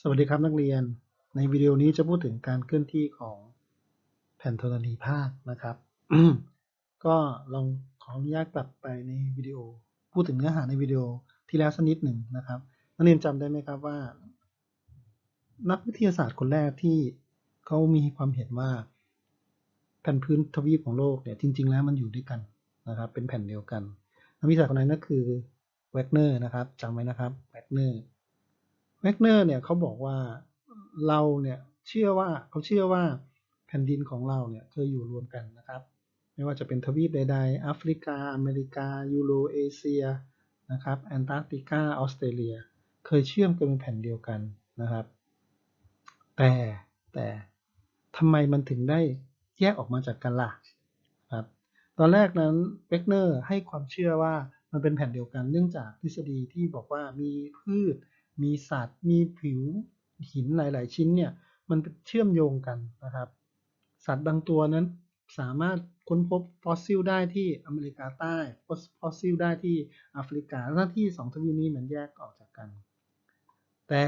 สวัสดีครับนักเรียน ในวิดีโอนี้จะพูดถึงการเคลื่อนที่ของแผ่นธรณีภาคนะครับ ก็ลองขออนุญาตกลับไปในวิดีโอ พูดถึงเนื้อหาในวิดีโอที่แล้วสักนิดหนึ่งนะครับ นักเรียนจำได้ไหมครับว่า นักวิทยาศาสตร์คนแรกที่เขามีความเห็นว่าแผ่นพื้นทวีปของโลกเนี่ยจริง ๆ แล้วมันอยู่ด้วยกันนะครับ เป็นแผ่นเดียวกัน นักวิทยาศาสตร์คนนั้นก็คือแวกเนอร์นะครับจำไว้นะครับแวกเนอร์ มกเนอร์เนี่ยเขาบอกว่าเราเนี่ยเชื่อว่าเขาเชื่อว่าแผ่นดินของเราเนี่ยเคยอยู่รวมกันนะครับ ไม่ว่าจะเป็นทวีปใดๆแอฟริกา อเมริกา ยูโรเอเชียนะครับแอนตาร์กติกาออสเตรเลีย เคยเชื่อมกันเป็นแผ่นเดียวกันนะครับ แต่แต่ทำไมมันถึงได้แยกออกมาจากกันล่ะครับตอนแรกนั้นเบกเนอร์ให้ความเชื่อว่ามันเป็นแผ่นเดียวกันเนื่องจากทฤษฎีที่บอกว่ามีพืช มีสัตว์ มีผิวหินหลาย ๆ ชิ้นเนี่ย มันเชื่อมโยงกันนะครับ สัตว์บางตัวนั้นสามารถค้นพบฟอสซิลได้ที่อเมริกาใต้ฟอสซิลได้ที่แอฟริกาหน้าที่สองทวีปนี้มันแยกออกจากกัน แต่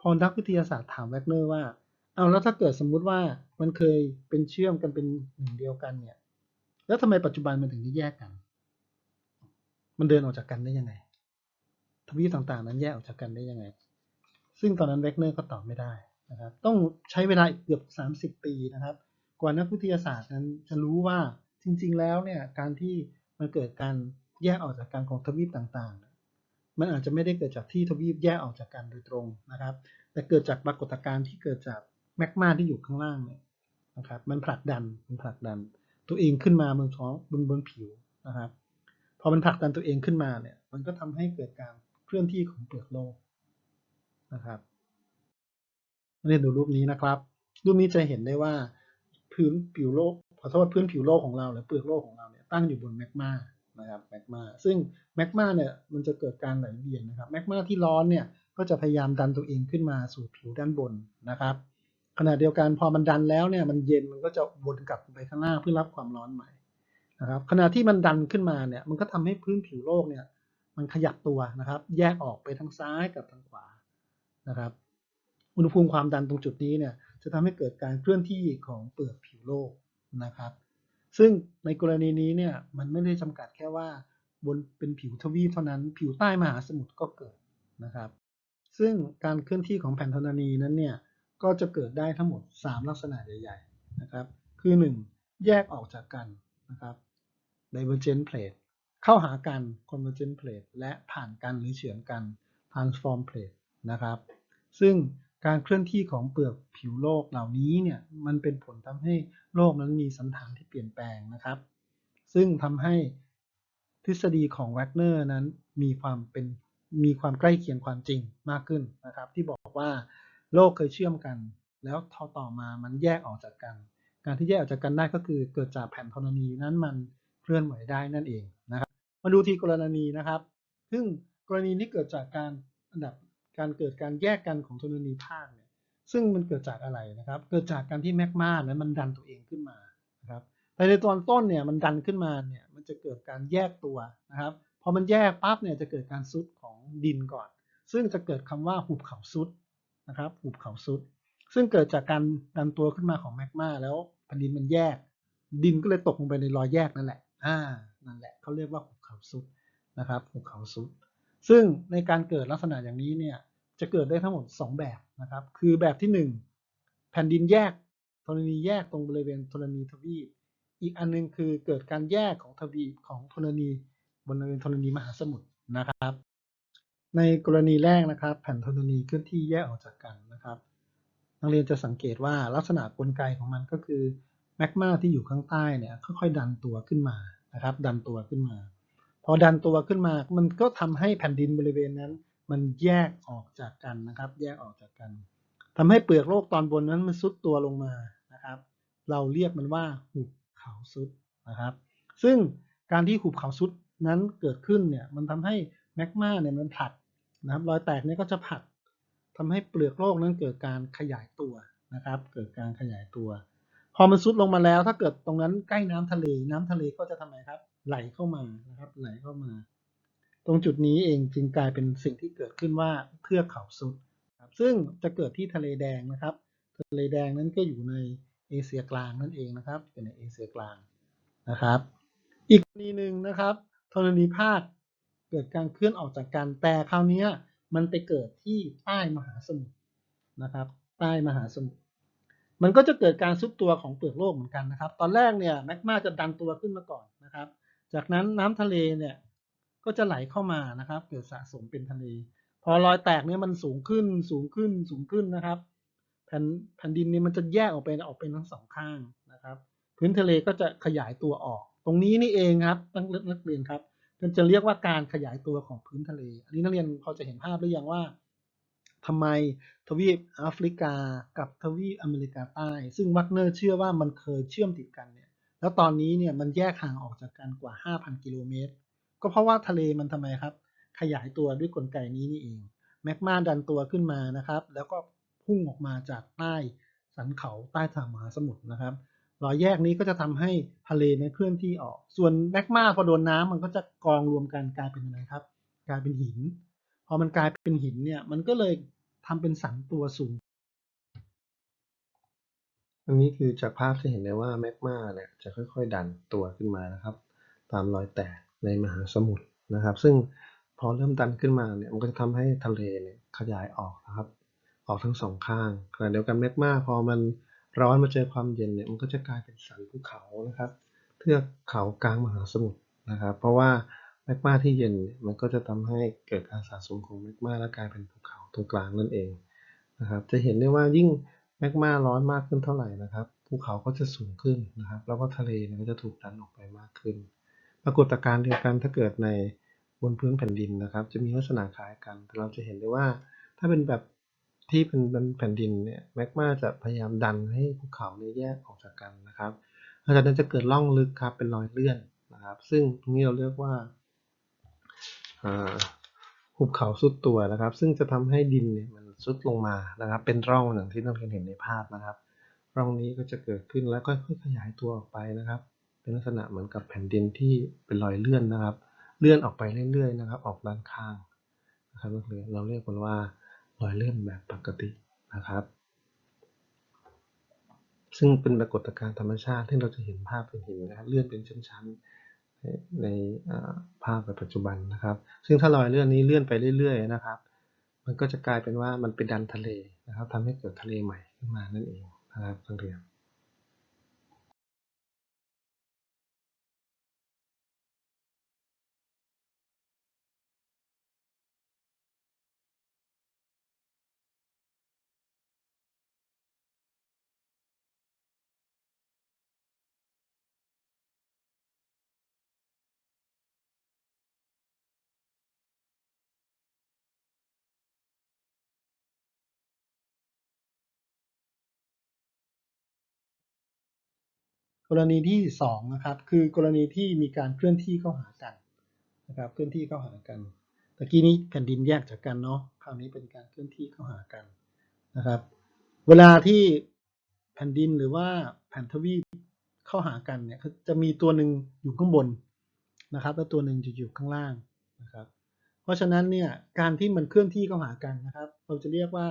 พอนักวิทยาศาสตร์ถามแวกเนอร์ว่า เอาแล้วถ้าเกิดสมมุติว่ามันเคยเป็นเชื่อมกันเป็นหนึ่งเดียวกันเนี่ย แล้วทำไมปัจจุบันมันถึงได้แยกกัน มันเดินออกจากกันได้ยังไง ทวีปต่างๆ นั้นแยกออกจากกันได้ยังไง ซึ่งตอนนั้นเวกเนอร์ก็ตอบไม่ได้นะครับ ต้องใช้เวลาเกือบ 30 ปีนะครับ กว่านักวิทยาศาสตร์นั้นจะรู้ว่าจริง ๆ แล้วเนี่ยการที่มันเกิดการแยกออกจากกันของทวีปต่างๆ มันอาจจะไม่ได้เกิดจากที่ทวีปแยกออกจากกันโดยตรงนะครับ แต่เกิดจากปรากฏการณ์ที่เกิดจากแมกมาที่อยู่ข้างล่างเนี่ยนะครับ มันผลักดัน มันผลักดัน ตัวเองขึ้นมาบนท้องบนบนผิวนะครับ พอมันผลักดันตัวเองขึ้นมาเนี่ย มันก็ทำให้เกิดการ เคลื่อนที่ของเปลือกโลกนะครับเรียนดูรูปนี้นะครับ รูปนี้จะเห็นได้ว่าพื้นผิวโลกขอโทษพื้นผิวโลกของเราหรือเปลือกโลกของเราเนี่ยตั้งอยู่บนแมกมานะครับแมกมาซึ่งแมกมาเนี่ยมันจะเกิดการไหลเวียนนะครับแมกมาที่ร้อนเนี่ยก็จะพยายามดันตัวเองขึ้นมาสู่ผิวด้านบนนะครับ ขณะเดียวกันพอมันดันแล้วเนี่ยมันเย็นมันก็จะวนกลับไปข้างล่างเพื่อรับความร้อนใหม่นะครับขณะที่มันดันขึ้นมาเนี่ยมันก็ทำให้พื้นผิวโลกเนี่ย มันขยับตัวนะครับ แยกออกไปทางซ้ายกับทางขวานะครับ อุณหภูมิความดันตรงจุดนี้เนี่ยจะทำให้เกิดการเคลื่อนที่ของเปลือกผิวโลกนะครับ ซึ่งในกรณีนี้เนี่ยมันไม่ได้จำกัดแค่ว่าบนเป็นผิวทวีปเท่านั้น ผิวใต้มหาสมุทรก็เกิดนะครับ ซึ่งการเคลื่อนที่ของแผ่นธรณีนั้นเนี่ยก็จะเกิดได้ทั้งหมด 3 ลักษณะใหญ่ๆนะครับ คือ 1 แยกออกจากกันนะครับ divergent plate เข้าหากัน convergent plate และผ่านกันหรือเฉือนกัน transform plate นะครับ ซึ่งการเคลื่อนที่ของเปลือกผิวโลกเหล่านี้เนี่ยมันเป็นผลทำให้โลกนั้นมีสันฐานที่เปลี่ยนแปลงนะครับ ซึ่งทำให้ทฤษฎีของแวกเนอร์นั้นมีความเป็นมีความใกล้เคียงความจริงมากขึ้นนะครับ ที่บอกว่าโลกเคยเชื่อมกัน แล้วทอต่อมามันแยกออกจากกัน การที่แยกออกจากกันได้ก็คือเกิดจากแผ่นธรณีนั้นมันเคลื่อนไหวได้นั่นเองนะครับ มาดูทีกรณีนะครับ ซึ่งกรณีนี้เกิดจากการอันดับการเกิดการแยกกันของธรณีภาคเนี่ย ซึ่งมันเกิดจากอะไรนะครับ เกิดจากการที่แมกมานั้นมันดันตัวเองขึ้นมานะครับ แต่ในตอนต้นเนี่ยมันดันขึ้นมาเนี่ยมันจะเกิดการแยกตัวนะครับ พอมันแยกปั๊บเนี่ยจะเกิดการซุดของดินก่อน ซึ่งจะเกิดคำว่าหุบเขาซุดนะครับ หุบเขาซุด ซึ่งเกิดจากการดันตัวขึ้นมาของแมกมาแล้วแผ่นดินมันแยก ดินก็เลยตกลงไปในรอยแยกนั่นแหละ อ่า นั่นแหละเขาเรียกว่าหุบ เขาซุดนะครับหุบเขาซุด ซึ่งในการเกิดลักษณะอย่างนี้เนี่ยจะเกิดได้ทั้งหมด 2 แบบนะครับ คือแบบที่ 1 แผ่นดินแยกธรณีแยกตรงบริเวณธรณีทวีป อีกอันนึงคือเกิดการแยกของทวีปของธรณีบริเวณธรณีมหาสมุทรนะครับ ในกรณีแรกนะครับ แผ่นธรณีเคลื่อนที่แยกออกจากกันนะครับนักเรียนจะสังเกตว่าลักษณะกลไกของมันก็คือแมกมาที่อยู่ข้างใต้เนี่ยค่อยๆดันตัวขึ้นมานะครับ ดันตัวขึ้นมา พอดันตัวขึ้นมา มันก็ทำให้แผ่นดินบริเวณนั้น มันแยกออกจากกันนะครับ แยกออกจากกันทำให้เปลือกโลกตอนบนนั้นมันซุดตัวลงมานะครับ เราเรียกมันว่าหุบเขาซุดนะครับ ซึ่งการที่หุบเขาซุดนั้นเกิดขึ้นเนี่ยมันทำให้แมกมาเนี่ยมันผลักนะครับ รอยแตกนี่ก็จะผลักทำให้เปลือกโลกนั้นเกิดการขยายตัวนะครับ เกิดการขยายตัว พอมันซุดลงมาแล้ว ถ้าเกิดตรงนั้นใกล้น้ำทะเลน้ำทะเลก็จะทำไมครับ ไหลเข้ามานะครับ ไหลเข้ามา ตรงจุดนี้เองจึงกลายเป็นสิ่งที่เกิดขึ้นว่าเทือกเขาซุดครับซึ่งจะเกิดที่ทะเลแดงนะครับ ทะเลแดงนั้นก็อยู่ในเอเชียกลางนั่นเองนะครับเป็นในเอเชียกลางนะครับ อีกกรณีหนึ่งนะครับธรณีภาคเกิดการเคลื่อนออกจากกันแต่คราวนี้มันไปเกิดที่ใต้มหาสมุทรนะครับ ใต้มหาสมุทรมันก็จะเกิดการซุดตัวของเปลือกโลกเหมือนกันนะครับ ตอนแรกเนี่ยแมกมาจะดันตัวขึ้นมาก่อนนะครับ จากนั้นน้ำทะเลเนี่ยก็จะไหลเข้ามานะครับ เกิดสะสมเป็นทะเล พอรอยแตกเนี่ยมันสูงขึ้นสูงขึ้นสูงขึ้นนะครับ แผ่นแผ่นดินเนี่ยมันจะแยกออกเป็นออกเป็นทั้งสองข้างนะครับ พื้นทะเลก็จะขยายตัวออก ตรงนี้นี่เองครับนักนักเรียนครับมันจะเรียกว่าการขยายตัวของพื้นทะเล อันนี้นักเรียนพอจะเห็นภาพหรือยังว่าทำไมทวีปแอฟริกา กับทวีปอเมริกาใต้ ซึ่งวักเนอร์เชื่อว่ามันเคยเชื่อมติดกันเนี่ย แล้วตอนนี้เนี่ยมันแยกห่างออกจากกันกว่า 5,000 กิโลเมตร ก็เพราะว่าทะเลมันทำไมครับ ขยายตัวด้วยกลไกนี้นี่เองแมกมาดันตัวขึ้นมานะครับ แล้วก็พุ่งออกมาจากใต้สันเขาใต้ทางมหาสมุทรนะครับรอยแยกนี้ก็จะทำให้ทะเลเนี่ยเคลื่อนที่ออก ส่วนแมกมาพอโดนน้ำมันก็จะกองรวมกันกลายเป็นอะไรครับ กลายเป็นหิน พอมันกลายเป็นหินเนี่ย มันก็เลยทำเป็นสันตัวสูง อันนี้คือจากภาพจะเห็นได้ว่าแมกมาเนี่ยจะค่อยๆ ดันตัวขึ้นมานะครับ ตามรอยแตกในมหาสมุทรนะครับ ซึ่งพอเริ่มดันขึ้นมาเนี่ยมันก็จะทำให้ทะเลเนี่ยขยายออกนะครับ ออกทั้งสองข้างขณะเดียวกันแมกมาพอมันร้อนมาเจอความเย็นเนี่ยมันก็จะกลายเป็นสันภูเขานะครับ เทือกเขากลางมหาสมุทรนะครับ เพราะว่าแมกมาที่เย็นเนี่ยมันก็จะทำให้เกิดการสะสมของแมกมาและกลายเป็นภูเขาตรงกลางนั่นเองนะครับ จะเห็นได้ว่ายิ่ง แมกมาร้อนมากขึ้นเท่าไหร่นะครับภูเขาก็จะสูงขึ้นนะครับ แล้วก็ทะเลเนี่ยก็จะถูกดันออกไปมากขึ้น ปรากฏการณ์เดียวกันถ้าเกิดในบนพื้นแผ่นดินนะครับ จะมีลักษณะคล้ายกัน แต่เราจะเห็นได้ว่า ถ้าเป็นแบบที่เป็นแผ่นดินเนี่ยแมกมาจะพยายามดันให้ภูเขาเนี่ยแยกออกจากกันนะครับหลังจากนั้นจะเกิดร่องลึกครับเป็นรอยเลื่อนนะครับ ซึ่งตรงนี้เราเรียกว่าอ่าหุบเขาสุดตัวนะครับ ซึ่งจะทำให้ดินเนี่ยมัน ซุดลงมานะครับ เป็นร่องอย่างที่นักเรียนเห็นในภาพนะครับ ร่องนี้ก็จะเกิดขึ้นแล้วก็ค่อยๆขยายตัวออกไปนะครับ เป็นลักษณะเหมือนกับแผ่นดินที่เป็นรอยเลื่อนนะครับ เลื่อนออกไปเรื่อยๆนะครับ ออกด้านข้างนะครับนักเรียนเราเรียกมันว่ารอยเลื่อนแบบปกตินะครับ ซึ่งเป็นปรากฏการณ์ธรรมชาติที่เราจะเห็นภาพเป็นหินนะครับเลื่อนเป็นชั้นๆในภาพในปัจจุบันนะครับ ซึ่งถ้ารอยเลื่อนนี้เลื่อนไปเรื่อยๆนะครับ มันก็จะกลายเป็นว่ามันไปดันทะเลนะครับทำให้เกิดทะเลใหม่ขึ้นมานั่นเองนะครับนักเรียน กรณีที่สองนะครับคือกรณีที่มีการเคลื่อนที่เข้าหากันนะครับเคลื่อนที่เข้าหากันตะกี้นี้แผ่นดินแยกจากกันเนาะคราวนี้เป็นการเคลื่อนที่เข้าหากันนะครับ เวลาที่แผ่นดินหรือว่าแผ่นทวีปเข้าหากันเนี่ยจะมีตัวหนึ่งอยู่ข้างบนนะครับ แล้วตัวหนึ่งจะอยู่ข้างล่างนะครับ เพราะฉะนั้นเนี่ยการที่มันเคลื่อนที่เข้าหากันนะครับ เราจะเรียกว่า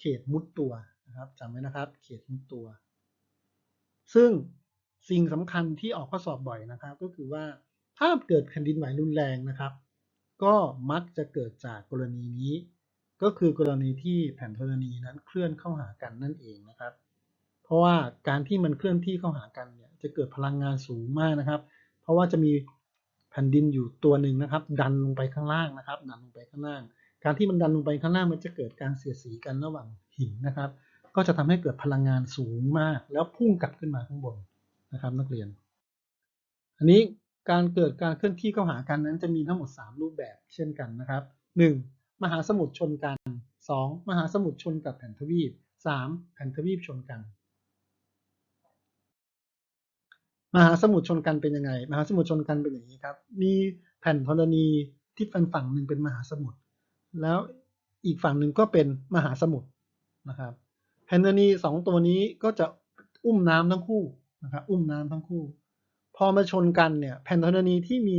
เขตมุดตัวนะครับจำไว้นะครับ เขตมุดตัว ซึ่ง สิ่งสำคัญที่ออกข้อสอบบ่อยนะครับ ก็คือว่าถ้าเกิดแผ่นดินไหวรุนแรงนะครับ ก็มักจะเกิดจากกรณีนี้ ก็คือกรณีที่แผ่นธรณีนั้นเคลื่อนเข้าหากันนั่นเองนะครับ เพราะว่าการที่มันเคลื่อนที่เข้าหากันเนี่ยจะเกิดพลังงานสูงมากนะครับ เพราะว่าจะมีแผ่นดินอยู่ตัวหนึ่งนะครับ ดันลงไปข้างล่างนะครับ ดันลงไปข้างล่าง การที่มันดันลงไปข้างล่างมันจะเกิดการเสียดสีกันระหว่างหินนะครับ ก็จะทำให้เกิดพลังงานสูงมาก แล้วพุ่งกลับขึ้นมาข้างบน นะครับนักเรียน อันนี้การเกิดการเคลื่อนที่เข้าหากันนั้นจะมีทั้งหมด 3 รูปแบบเช่นกันนะครับ 1. มหาสมุทรชนกัน 2. มหาสมุทรชนกับแผ่นทวีป 3. แผ่นทวีปชนกัน มหาสมุทรชนกันเป็นยังไง มหาสมุทรชนกันเป็นอย่างนี้ครับ มีแผ่นธรณีที่ฝั่งฝั่งหนึ่งเป็นมหาสมุทรแล้วอีกฝั่งหนึ่งก็เป็นมหาสมุทรนะครับแผ่นธรณีสองตัวนี้ก็จะอุ้มน้ำทั้งคู่ นะครับอุ้มน้ำทั้งคู่ พอมาชนกันเนี่ย แผ่นธรณีที่มี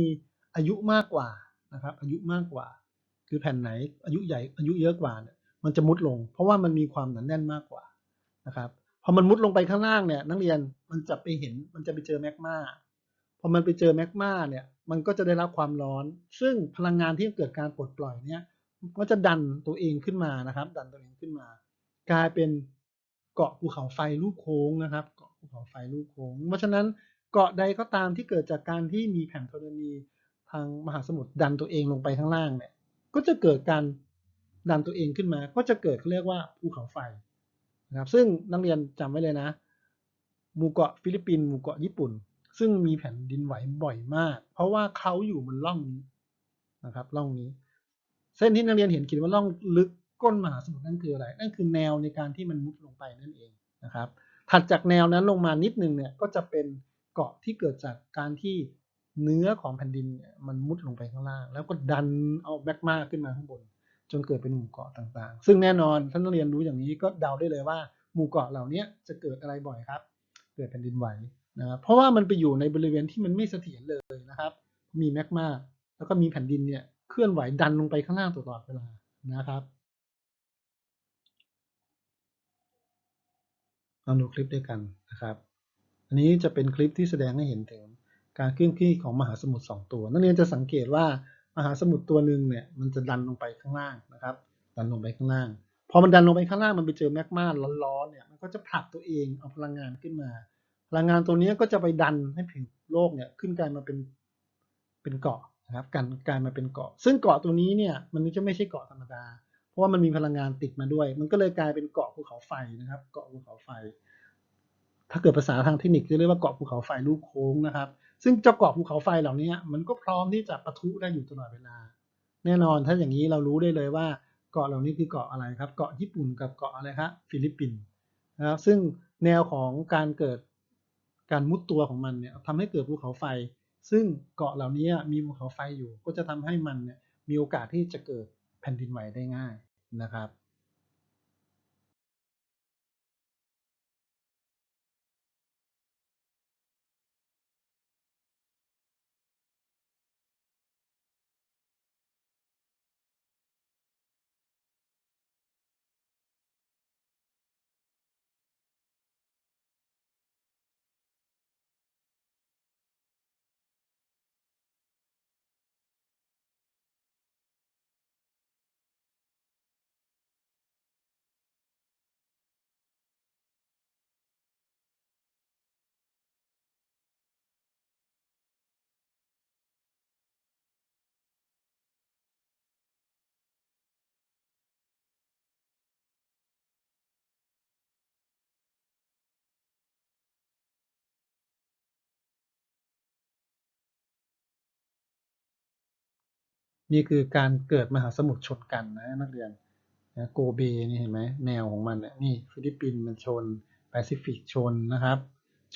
อายุมากกว่านะครับ อายุมากกว่า คือแผ่นไหนอายุใหญ่อายุเยอะกว่าเนี่ยมันจะมุดลง เพราะว่ามันมีความหนาแน่นมากกว่านะครับพอมันมุดลงไปข้างล่างเนี่ย นักเรียนมันจะไปเห็นมันจะไปเจอแมกมาพอมันไปเจอแมกมาเนี่ย มันก็จะได้รับความร้อน ซึ่งพลังงานที่เกิดการปลดปล่อยเนี่ยมันก็จะดันตัวเองขึ้นมานะครับ ดันตัวเองขึ้นมา กลายเป็นเกาะภูเขาไฟลูกโค้งนะครับ เกาะ ภูเขาไฟลูกโค้ง เพราะฉะนั้นเกาะใดก็ตามที่เกิดจากการที่มีแผ่นธรณีทางมหาสมุทรดันตัวเองลงไปข้างล่างเนี่ย ก็จะเกิดการดันตัวเองขึ้นมา ก็จะเกิดเขาเรียกว่าภูเขาไฟนะครับ ซึ่งนักเรียนจำไว้เลยนะ หมู่เกาะฟิลิปปินส์ หมู่เกาะญี่ปุ่น ซึ่งมีแผ่นดินไหวบ่อยมาก เพราะว่าเขาอยู่บนร่องนี้นะครับ ร่องนี้ เส้นที่นักเรียนเห็นขียนว่าร่องลึกก้นมหาสมุทรนั่นคืออะไร นั่นคือแนวในการที่มันมุดลงไปนั่นเองนะครับ ถัดจากแนวนั้นลงมานิดนึงเนี่ยก็จะเป็นเกาะที่เกิดจากการที่เนื้อของแผ่นดินเนี่ยมันมุดลงไปข้างล่าง แล้วก็ดันเอาแมกมาขึ้นมาข้างบน จนเกิดเป็นหมู่เกาะต่างๆ ซึ่งแน่นอนท่านนักเรียนรู้อย่างนี้ก็เดาได้เลยว่าหมู่เกาะเหล่านี้จะเกิดอะไรบ่อยครับ เกิดแผ่นดินไหวนะครับเพราะว่ามันไปอยู่ในบริเวณที่มันไม่เสถียรเลยนะครับ มีแมกมาแล้วก็มีแผ่นดินเนี่ยเคลื่อนไหวดันลงไปข้างล่างตลอดเวลานะครับ ลองดูคลิปด้วยกันนะครับ อันนี้จะเป็นคลิปที่แสดงให้เห็นถึงการเคลื่อนที่ของมหาสมุทรสองตัว นักเรียนจะสังเกตว่ามหาสมุทรตัวหนึ่งเนี่ยมันจะดันลงไปข้างล่างนะครับ ดันลงไปข้างล่าง พอมันดันลงไปข้างล่างมันไปเจอแมกมาร้อนๆเนี่ยมันก็จะผลักตัวเองเอาพลังงานขึ้นมา พลังงานตัวนี้ก็จะไปดันให้ผิวโลกเนี่ยขึ้นกลายมาเป็นเป็นเกาะนะครับกันกลายมาเป็นเกาะ ซึ่งเกาะตัวนี้เนี่ยมันจะไม่ใช่เกาะธรรมดา เพราะว่ามันมีพลังงานติดมาด้วย มันก็เลยกลายเป็นเกาะภูเขาไฟนะครับ เกาะภูเขาไฟ ถ้าเกิดภาษาทางเทคนิคจะเรียกว่าเกาะภูเขาไฟลูกโค้งนะครับ ซึ่งเจ้าเกาะภูเขาไฟเหล่านี้มันก็พร้อมที่จะปะทุได้อยู่ตลอดเวลา แน่นอนถ้าอย่างนี้เรารู้ได้เลยว่าเกาะเหล่านี้คือเกาะอะไรครับ เกาะญี่ปุ่นกับเกาะอะไรครับฟิลิปปินส์นะครับซึ่งแนวของการเกิดการมุดตัวของมันเนี่ยทำให้เกิดภูเขาไฟ ซึ่งเกาะเหล่านี้มีภูเขาไฟอยู่ ก็จะทำให้มันเนี่ยมีโอกาสที่จะเกิด แผ่นดินไหวได้ง่ายนะครับ นี่คือการเกิดมหาสมุทรชนกันนะนักเรียนนะโกเบนี่เห็นไหมแนวของมันเนี่ยนี่ฟิลิปปินส์มันชนแปซิฟิกชนนะครับ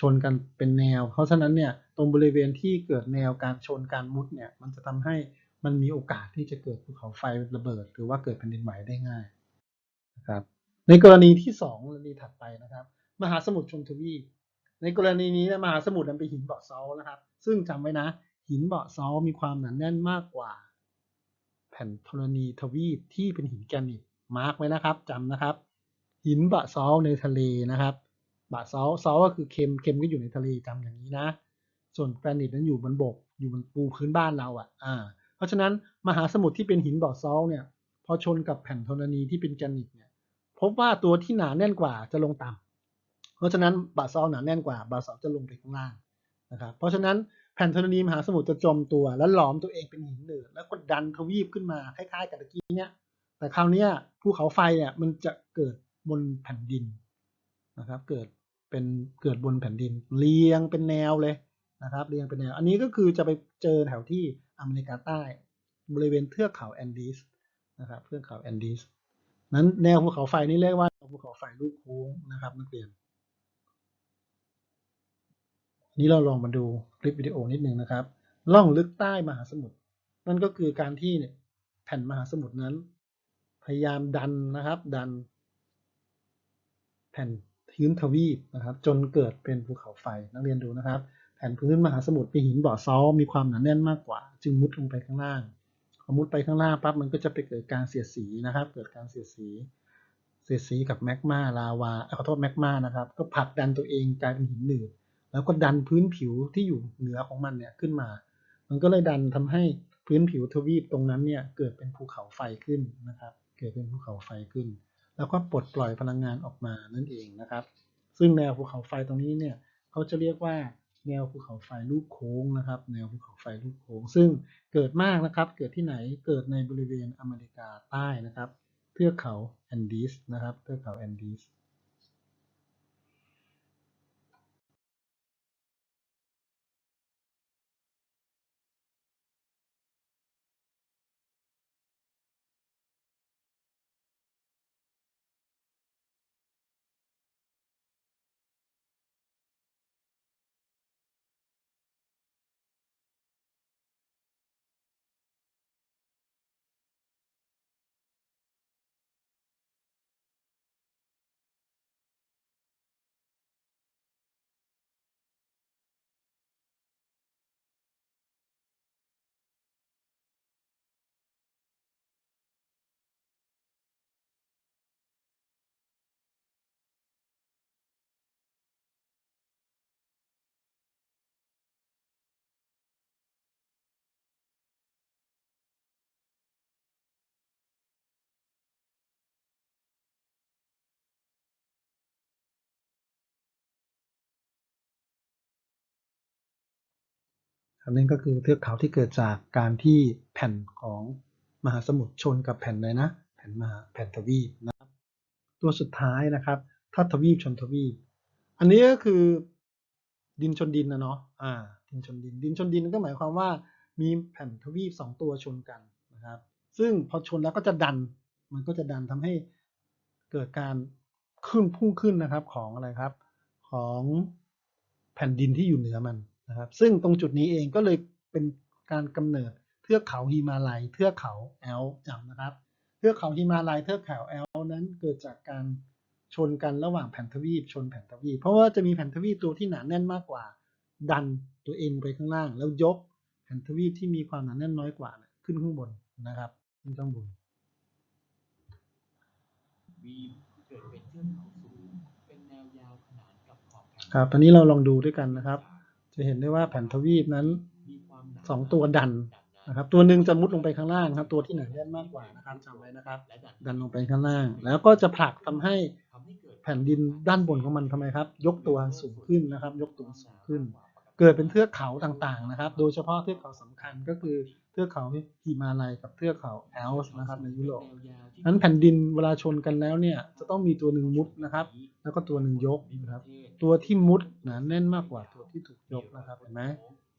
ชนกันเป็นแนว เพราะฉะนั้นเนี่ยตรงบริเวณที่เกิดแนวการชนการมุดเนี่ยมันจะทำให้มันมีโอกาสที่จะเกิดภูเขาไฟระเบิด หรือว่าเกิดแผ่นดินไหวได้ง่ายนะครับในกรณีที่สองกรณีถัดไปนะครับ มหาสมุทรชนทวีปในกรณีนี้นะมหาสมุทรมันเป็นหินเบาะเซาท์นะครับ ซึ่งจำไว้นะ หินเบาะเซาท์มีความหนาแน่นมากกว่า แผ่นธรณีทวีปที่เป็นหินแกรนิตมาร์กไว้นะครับจำนะครับ หินบะซอลในทะเลนะครับบะซอลซอลก็คือเค็มเค็มก็อยู่ในทะเลจำอย่างนี้นะ ส่วนแกรนิตนั้นอยู่บนบกอยู่บนปูพื้นบ้านเราอะอ่า เพราะฉะนั้นมหาสมุทรที่เป็นหินบะซอลเนี่ยพอชนกับแผ่นธรณีที่เป็นแกรนิตเนี่ยพบว่าตัวที่หนาแน่นกว่าจะลงต่ำเพราะฉะนั้นบะซอลหนาแน่นกว่าบะซอลจะลงไปข้างล่างนะครับเพราะฉะนั้น แผ่นธรณีมหาสมุทรจะจมตัว แล้วหลอมตัวเองเป็นหินเหนืดแล้วก็ดันทวีปขึ้นมาคล้ายๆกับตะกี้เนี้ยแต่คราวนี้ภูเขาไฟเนี่ยมันจะเกิดบนแผ่นดินนะครับ เกิดเป็นเกิดบนแผ่นดิน เรียงเป็นแนวเลยนะครับเรียงเป็นแนว อันนี้ก็คือจะไปเจอแถวที่อเมริกาใต้ บริเวณเทือกเขาแอนดีสนะครับเทือกเขาแอนดีสนั้นแนวภูเขาไฟนี่เรียกว่าภูเขาไฟลูกโค้งนะครับนักเรียน นี้เราลองมาดูคลิปวิดีโอนิดนึงนะครับล่องลึกใต้มหาสมุทรนั่นก็คือการที่เนี่ยแผ่นมหาสมุทรนั้น พยายามดันนะครับ ดัน แผ่นพื้นทวีปนะครับ จนเกิดเป็นภูเขาไฟนักเรียนดูนะครับ แผ่นพื้นมหาสมุทรเป็นหินบ่อซ้อมีความหนาแน่นมากกว่า จึงมุดลงไปข้างล่างพสมมติไปข้างล่างปั๊บมันก็จะไปเกิดการเสียดสีนะครับ เกิดการเสียดสีเสียดสีกับแมกมาลาวาขอโทษแมกมานะครับ ก็ผลักดันตัวเองกลายเป็นหินหนืด แล้วก็ดันพื้นผิวที่อยู่เหนือของมันเนี่ยขึ้นมา มันก็เลยดันทำให้พื้นผิวทวีปตรงนั้นเนี่ยเกิดเป็นภูเขาไฟขึ้นนะครับ เกิดเป็นภูเขาไฟขึ้น แล้วก็ปลดปล่อยพลังงานออกมานั่นเองนะครับ ซึ่งแนวภูเขาไฟตรงนี้เนี่ยเขาจะเรียกว่าแนวภูเขาไฟลูกโค้งนะครับ แนวภูเขาไฟลูกโค้ง ซึ่งเกิดมากนะครับ เกิดที่ไหน เกิดในบริเวณอเมริกาใต้นะครับ เทือกเขาแอนดีสนะครับ เทือกเขาแอนดีส นนี้ก็คือเทือกเขาที่เกิดจากการที่แผ่นของมหาสมุทรชนกับแผ่นเลยนะ แผ่นมหาแผ่นทวีปนะครับ ตัวสุดท้ายนะครับถ้าทวีปชนทวีป อันนี้ก็คือดินชนดินนะเนาะ อ่า ดินชนดิน ดินชนดินก็หมายความว่ามีแผ่นทวีปสองตัวชนกันนะครับ ซึ่งพอชนแล้วก็จะดัน มันก็จะดันทำให้เกิดการขึ้นพุ่งขึ้นนะครับของอะไรครับ ของแผ่นดินที่อยู่เหนือมัน นะครับ ซึ่งตรงจุดนี้เองก็เลยเป็นการกำเนิดเทือกเขาฮิมาลัย เทือกเขาแอลป์จำนะครับ เทือกเขาฮิมาลัย เทือกเขาแอลป์นั้นเกิดจากการชนกันระหว่างแผ่นทวีปชนแผ่นทวีป เพราะว่าจะมีแผ่นทวีปตัวที่หนาแน่นมากกว่า ดันตัวเองไปข้างล่าง แล้วยกแผ่นทวีปที่มีความหนาแน่นน้อยกว่าเนี่ยขึ้นข้างบนนะครับขึ้นข้างบนวีมเกิดเป็นเทือกเขาสูงเป็นแนวยาวขนานกับขอบแผ่นครับตอนนี้เราลองดูด้วยกันนะครับ จะเห็นได้ว่าแผ่นทวีปนั้นมีความหนาสองตัวดันนะครับ ตัวหนึ่งจะมุดลงไปข้างล่างครับ ตัวที่หนาแน่นมากกว่านะครับจำไว้นะครับและดันลงไปข้างล่าง แล้วก็จะผลักทำให้ทำให้เกิดแผ่นดินด้านบนของมันทำไมครับ ยกตัวสูงขึ้นนะครับ ยกตัวสูงขึ้น เกิดเป็นเทือกเขาต่างๆนะครับ โดยเฉพาะเทือกเขาสำคัญก็คือ เทือกเขาฮิมาลัยกับเทือกเขาแอลป์นะครับในยุโรปนั้นแผ่นดินเวลาชนกันแล้วเนี่ยจะต้องมีตัวหนึ่งมุดนะครับ แล้วก็ตัวหนึ่งยกนะครับ ตัวที่มุดหนาแน่นมากกว่าตัวที่ถูกยกนะครับเห็นไหม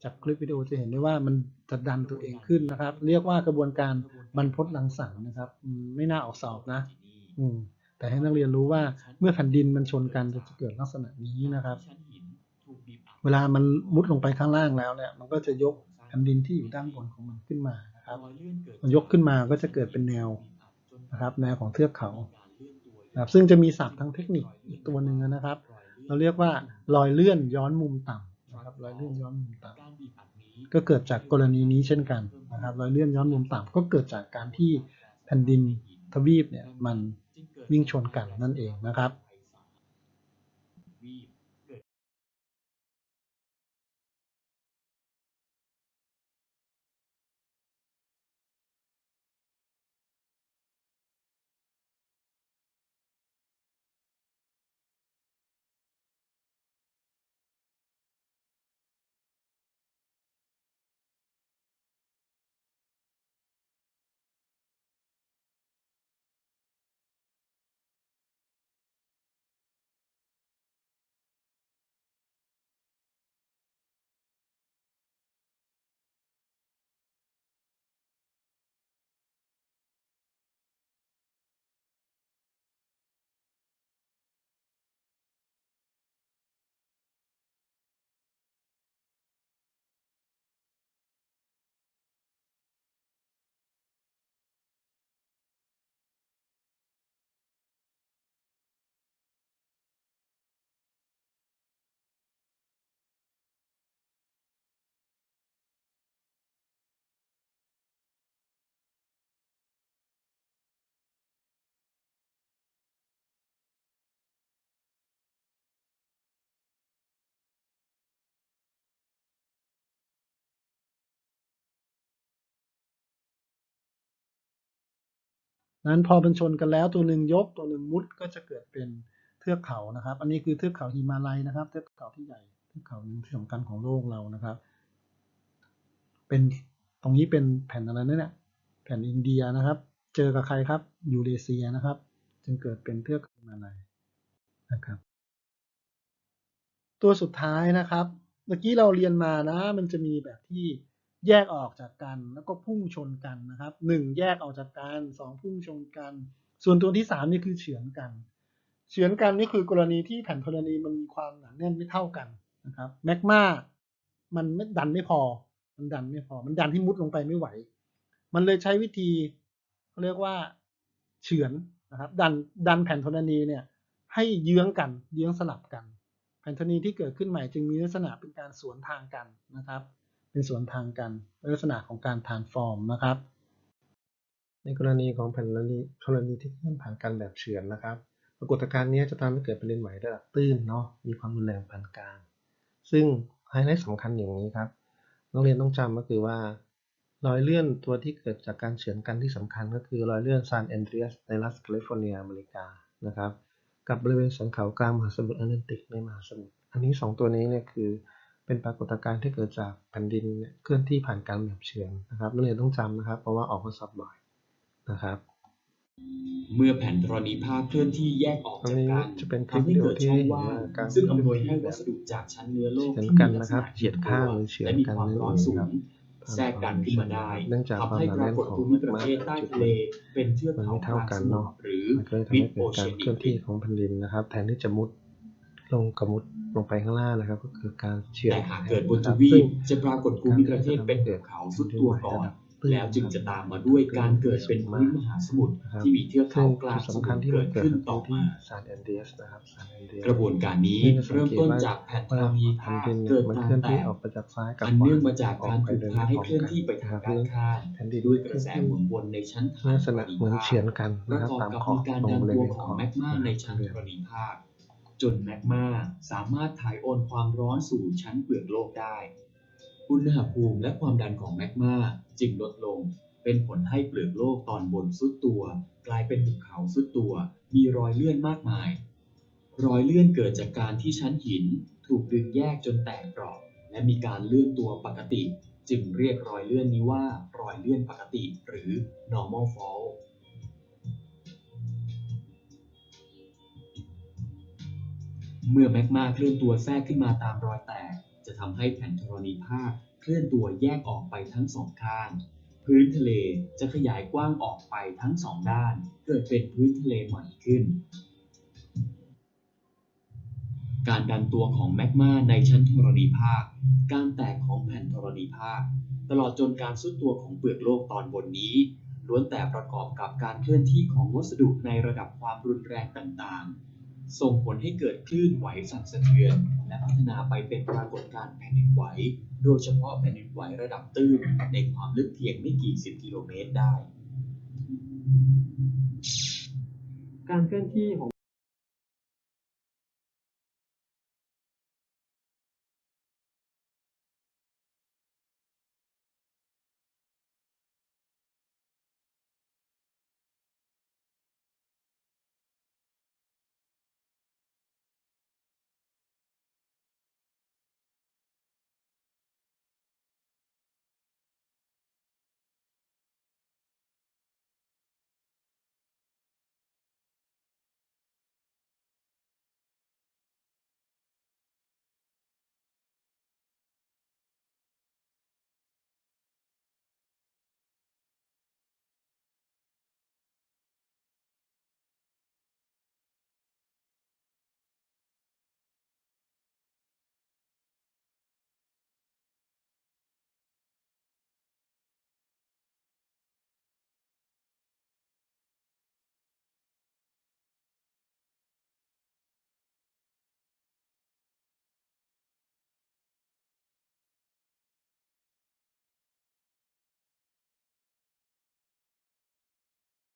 จากคลิปวิดีโอจะเห็นได้ว่ามันจะดันตัวเองขึ้นนะครับ เรียกว่ากระบวนการบรรพตรังสรรค์นะครับอืมไม่น่าออกสอบนะ อืมแต่ให้นักเรียนรู้ว่าเมื่อแผ่นดินมันชนกันจะเกิดลักษณะนี้นะครับ เวลามันมุดลงไปข้างล่างแล้วเนี่ยมันก็จะยกแผ่ นดินที่อยู่ด้านบนของมันขึ้นมานะครับมันยกขึ้นมาก็จะเกิดเป็นแนวนะครับ แนวของเทือกเขานะครับซึ่งจะมีศัพท์ทางเทคนิคอีกตัวหนึ่งนะครับ เราเรียกว่ารอยเลื่อนย้อนมุมต่ำนะครับรอยเลื่อนย้อนมุมต่ำก็เกิดจากกรณีนี้เช่นกันนะครับ รอยเลื่อนย้อนมุมต่ำก็เกิดจากการที่แผ่นดินทวีปเนี่ยมันวิ่งชนกันนั่นเองนะครับ นั้นพอมันชนกันแล้วตัวหนึ่งยกตัวหนึ่งมุดก็จะเกิดเป็นเทือกเขานะครับ อันนี้คือเทือกเขาหิมาลัยนะครับ เทือกเขาที่ใหญ่เทือกเขาหนึ่งที่สำคัญของโลกเรานะครับ เป็นตรงนี้เป็นแผ่นอะไรนั่นเนี่ยแผ่นอินเดียนะครับ เจอกับใครครับยูเรเซียนะครับ จึงเกิดเป็นเทือกเขาหิมาลัยนะครับ ตัวสุดท้ายนะครับ เมื่อกี้เราเรียนมานะ มันจะมีแบบที่ แยกออกจากกัน แล้วก็พุ่งชนกันนะครับหนึ่งแยกออกจากกันสองพุ่งชนกัน ส่วนตัวที่สามนี่คือเฉือนกัน เฉือนกันนี่คือกรณีที่แผ่นธรณีมันมีความหนาแน่นไม่เท่ากันนะครับแมกมามันไม่ดันไม่พอ มันดันไม่พอ มันดันที่มุดลงไปไม่ไหว มันเลยใช้วิธีเขาเรียกว่าเฉือนนะครับ ดันดันแผ่นธรณีเนี่ย ให้เยื้องกัน เยื้องสลับกัน แผ่นธรณีที่เกิดขึ้นใหม่จึงมีลักษณะเป็นการสวนทางกันนะครับ เป็นสวนทางกันลักษณะของการทานฟอร์มนะครับ ในกรณีของแผ่นธรณีธรณีที่เคลื่อนผ่านกันแบบเฉือนนะครับ ปรากฏการณ์นี้จะทำให้เกิดแผ่นดินไหวระดับตื้นเนาะมีความรุนแรงปานกลาง ซึ่งไฮไลท์สำคัญอย่างนี้ครับนักเรียนต้องจำก็คือว่ารอยเลื่อนตัวที่เกิดจากการเฉือนกันที่สำคัญก็คือรอยเลื่อนซานแอนเดรียสในรัฐแคลิฟอร์เนียอเมริกานะครับกับบริเวณสันเขากลางมหาสมุทรแอตแลนติกในมหาสมุทรอันนี้สองตัวนี้เนี่ยคือ เป็นปรากฏการณ์ที่เกิดจากแผ่นดินเนี่ยเคลื่อนที่ผ่านการแบบเฉือนนะครับนักเรียนต้องจำนะครับ เพราะว่าออกข้อสอบบ่อยนะครับ เมื่อแผ่นธรณีภาคเคลื่อนที่แยกออกตรงจากนี้กันจะเป็นคลิปทำให้วิดีโอเกิดที่ช่องเห็นว่างว่าการซึ่งอำนวยให้วัสดุจากชั้นเนื้อโลกเฉือนที่กัมีนลักษนะครับณะเหยียดข้างหรือเฉือนและมีกันความนั่นร้อนเองสูครังบแทรกกันขึ้นมาได้เนื่องจากทำให้ความปหนาราแน่นกฏของภูมิประมากเทศใต้จุดทะเลเป็นเทือกมันเขาไม่เท่ากลางกันสมุเนาะทรหรือมันก็เลยทำมิดให้โอเกิดเชีกายรนเคลื่อนที่ของแผ่นดินนะครับ แทนที่จะมุด ลงกระมุดลงไปข้างล่างนะครับ ก็คือการเฉือนแต่หากเกิดบนนะคทรับวีซึ่ปงจะปรากฏภูมิประเทศเป็นภูเขาสุดตัวก่อน แล้วจึงจะตามมาด้วยการเกิดเป็นพื้นมหาสมุทรนะครับที่มีเทือกซึ่เขางกลางจุดสสำคัมุญทรที่เกิมันดเกิดขึ้นก็ต่คืออที่มาซานแอนเดียสนะครับซานแอนเดียสกระบวนการนี้ซึ่งจะสังเริ่มเกตต้นว่าจากแผ่นธรว่าณีแผ่ภานคดินเนี่ยเกิดมันกาเครลื่อนแตที่กออกไปจากซ้ายกับอันขวาเนื่องมาจากออการไปถูกโดยพาไม่ให้พร้อมเคลื่อนกันที่ไปทานะงครับด้านข้างแผ่นดินด้วยกเคระลื่อนแสที่หมุนวนในชั้นฐานลักษธณะรณีเหมือนภาคเฉือนกันประนะครับกอบตามกับขอมีบการตรงดันบริตัวเวณขของอบแมกมานะคในรับชั้นเรีธยนรณีภาค จนแมกมาสามารถถ่ายโอนความร้อนสู่ชั้นเปลือกโลกได้ อุณหภูมิและความดันของแมกมาจึงลดลง เป็นผลให้เปลือกโลกตอนบนซุดตัว กลายเป็นภูเขาซุดตัว มีรอยเลื่อนมากมาย รอยเลื่อนเกิดจากการที่ชั้นหิน ถูกดึงแยกจนแตกเปราะและมีการเลื่อนตัวปกติ จึงเรียกรอยเลื่อนนี้ว่ารอยเลื่อนปกติ หรือ normal fall เมื่อแมกมาเคลื่อนตัวแทรกขึ้นมาตามรอยแตก จะทำให้แผ่นธรณีภาคเคลื่อนตัวแยกออกไปทั้งสองข้าง พื้นทะเลจะขยายกว้างออกไปทั้งสองด้าน เกิดเป็นพื้นทะเลใหม่ขึ้น การดันตัวของแมกมาในชั้นธรณีภาค การแตกของแผ่นธรณีภาค ตลอดจนการซุดตัวของเปลือกโลกตอนบนนี้ล้วนแต่ประกอบกับการเคลื่อนที่ของวัสดุในระดับความรุนแรงต่างๆ ส่งผลให้เกิดคลื่นไหวสั่นสะเทือน และพัฒนาไปเป็นปรากฏการณ์แผ่นดินไหว โดยเฉพาะแผ่นดินไหวระดับตื้นในความลึกเพียงไม่กี่สิบกิโลเมตรได้ การเคลื่อนที่ของ